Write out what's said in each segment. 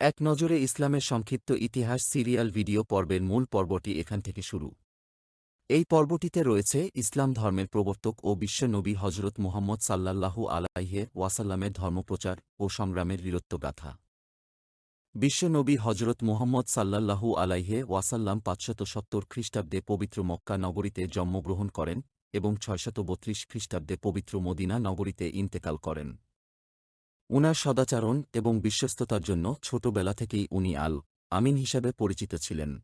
এক নজরে ইসলামের সংক্ষিপ্ত ইতিহাস সিরিয়াল ভিডিও পর্বের মূল পর্বটি এখান থেকে শুরু। এই পর্বটিতে রয়েছে ইসলাম ধর্মের প্রবর্তক ও বিশ্বনবী হজরত মুহাম্মদ সাল্লাল্লাহু আলাইহে ওয়াসাল্লামের ধর্মপ্রচার ও সংগ্রামের বীরত্বগাথা বিশ্বনবী হজরত মুহাম্মদ সাল্লাল্লাহু আলাইহে ওয়াসাল্লাম পাঁচশত সত্তর খ্রিস্টাব্দে পবিত্র মক্কা নগরীতে জন্মগ্রহণ করেন এবং ছয়শত বত্রিশ খ্রিস্টাব্দে পবিত্র মদিনা নগরীতে ইন্তেকাল করেন। উনার সদাচারণ এবং বিশ্বস্ততার জন্য ছোটবেলা থেকেই উনি আল আমিন হিসাবে পরিচিত ছিলেন।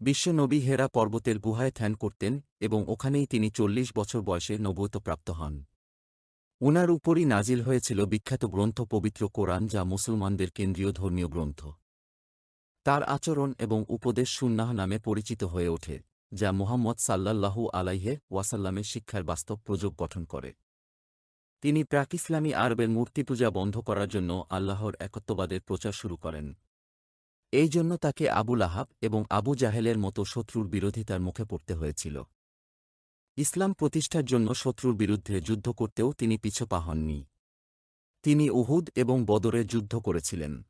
বিশ্বনবী হেরা পর্বতের গুহায় ধ্যান করতেন এবং ওখানেই তিনি চল্লিশ বছর বয়সে প্রাপ্ত হন। উনার উপরই নাজিল হয়েছিল বিখ্যাত গ্রন্থ পবিত্র কোরআন যা মুসলমানদের কেন্দ্রীয় ধর্মীয় গ্রন্থ। তার আচরণ এবং উপদেশ সুন্নাহ নামে পরিচিত হয়ে ওঠে, যা মুহাম্মদ সাল্লাল্লাহু আলাইহে ওয়াসাল্লামের শিক্ষার বাস্তব প্রযোগ গঠন করে। তিনি প্রাক ইসলামী আরবের মূর্তিপূজা বন্ধ করার জন্য আল্লাহর একত্ববাদের প্রচার শুরু করেন। এই জন্য তাকে আবুল আহাব এবং আবু জাহেলের মতো শত্রুর বিরোধিতার মুখে পড়তে হয়েছিল। ইসলাম প্রতিষ্ঠার জন্য শত্রুর বিরুদ্ধে যুদ্ধ করতেও তিনি পিছপা হননি। তিনি উহুদ এবং বদরে যুদ্ধ করেছিলেন।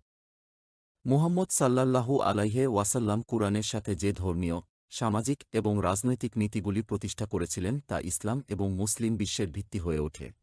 মুহাম্মদ সাল্লাল্লাহু আলাইহে ওয়াসাল্লাম কুরআনের সাথে যে ধর্মীয়, সামাজিক এবং রাজনৈতিক নীতিগুলি প্রতিষ্ঠা করেছিলেন তা ইসলাম এবং মুসলিম বিশ্বের ভিত্তি হয়ে ওঠে।